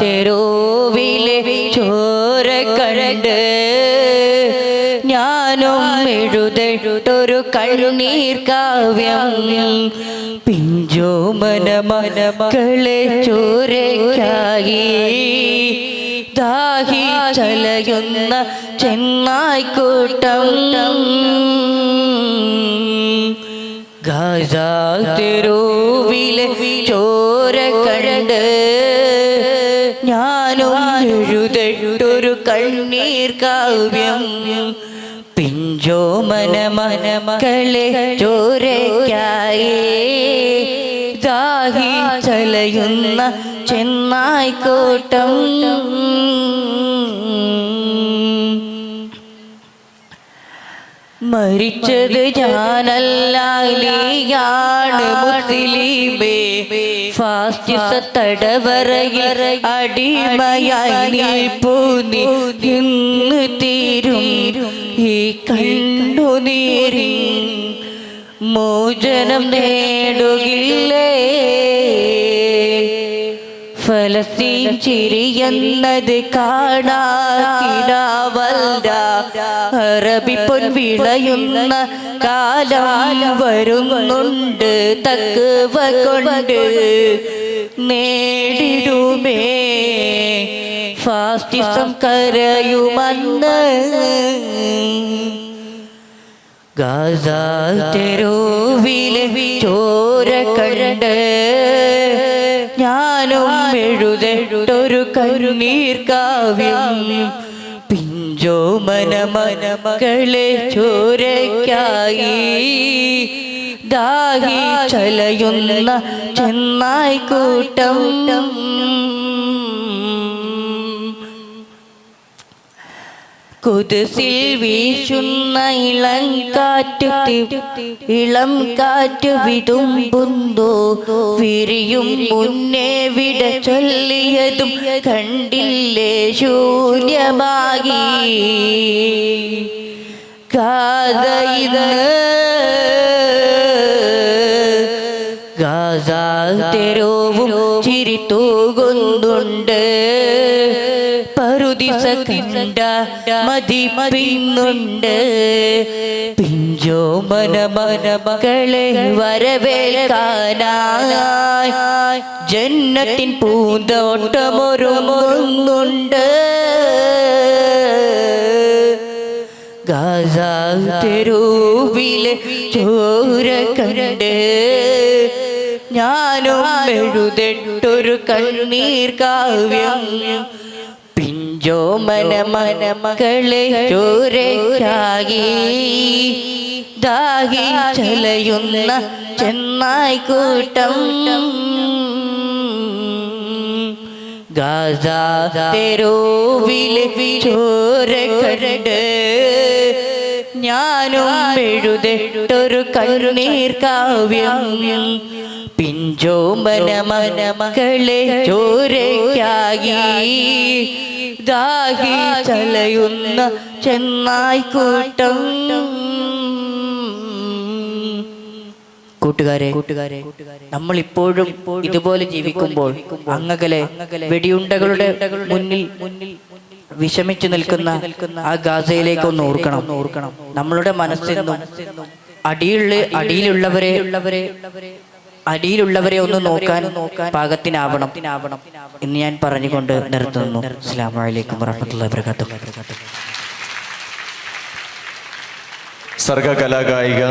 തെരുവിലെ ചോര കണ്ട് ഞാനും എഴുതെഴുതൊരു കഴുനീർ കാവ്യം പിഞ്ചോ മന മന മക്കളെ ചോരയ്ക്കായി ദാഹി ചലയുന്ന ചെന്നായിക്കൂട്ടം ഗാസ തെരുവിലെ ചോ ഞാനും കണ്ണീർ കാവ്യം. പിഞ്ചോ മന മന മകളെ ചോരയ്ക്കായി. ദാഹി ചലയുന്ന ചെന്നായിക്കോട്ടം. മരിച്ചത് ഞാനല്ലാണ് മുസ്ലിമേ. ഫാസ്റ്റിസ തടവറയിൽ അടിമയായി നിൽപ്പു നീ. ഇന്ന് തീരും. ഈ കണ്ണുനീരി മോചനം നേടുകില്ലേ. ഫലസ്തീൻ ചിരിയെന്നത് കാണാവല്ല അറബി പൊൻ വിളയുന്ന കാലം വരുന്നുണ്ട്. തക്കുവ കൊണ്ട് നേടിടുമേ. ഫാസ്റ്റിസം കരയുമെന്ന് ഗാസ തെരുവിലെ ചോര കണ്ട് ഞാനും എഴുതെഴുതൊരു കരുനീർ കാവ്യം പിഞ്ചോ മന മന മകളെ ചോരയ്ക്കായി. ദാഹി ചലയുന്ന ചെന്നായിക്കൂട്ടം കുതിസിൽ വീശുന്ന ഇളം കാറ്റ് ഇളം വിടും വിതുമ്പുന്നു വിരിയും മുന്നേ വിട ചൊല്ലിയതും കണ്ടില്ലേ ശൂന്യമാകി. കാതയിത് ഗാസാ തെരുവും ചിരി തൂകുന്നുണ്ട്. പറുദിസ കണ്ട മതിപ്പിന്നുണ്ട് പിഞ്ചോ മന മന മകളെ വരവേൽക്കാനായി ജന്നത്തിൻ പൂന്തോട്ടമൊരുങ്ങുന്നുണ്ട്. ഗാസ തെരുവിലെ ചോര കണ്ട് ഞാനും എഴുതെട്ടൊരു കണ്ണീർ കാവ്യം പിഞ്ചോ മന മന മകളെ ചോരയ്ക്കായി ദാഹി ചലയുന്ന ചെന്നായിക്കൂട്ടം ഗാസ തെരുവിലെ ചോര കണ്ട് ഞാനും എഴുതെട്ടൊരു കണ്ണീർ കാവ്യം പിഞ്ചോ മന മന മകളെ ചോരയ്ക്കായി ദാഹി ചലയുന്ന ചെന്നായിക്കൂട്ടം കൂട്ടുകാരെ കൂട്ടുകാരെ നമ്മൾ ഇപ്പോഴും ഇതുപോലെ ജീവിക്കുമ്പോൾ അങ്ങകലെ വെടിയുണ്ടകളുടെ മുന്നിൽ മുന്നിൽ വിഷമിച്ചു നിൽക്കുന്ന ആ ഗാസയിലേക്ക് ഒന്ന് ഓർക്കണം. ഓർക്കണം നമ്മളുടെ മനസ്സിൽ അടിയുള്ള അടിയിലുള്ളവരെ ഉള്ളവരെ അടിയിലുള്ളവരെ ഒന്ന് നോക്കാൻ പാകത്തിനാവണം. എന്ന് ഞാൻ പറഞ്ഞുകൊണ്ട് നിർത്തുന്നു. അസ്സാം വലൈക്കും സർഗ കലാകായിക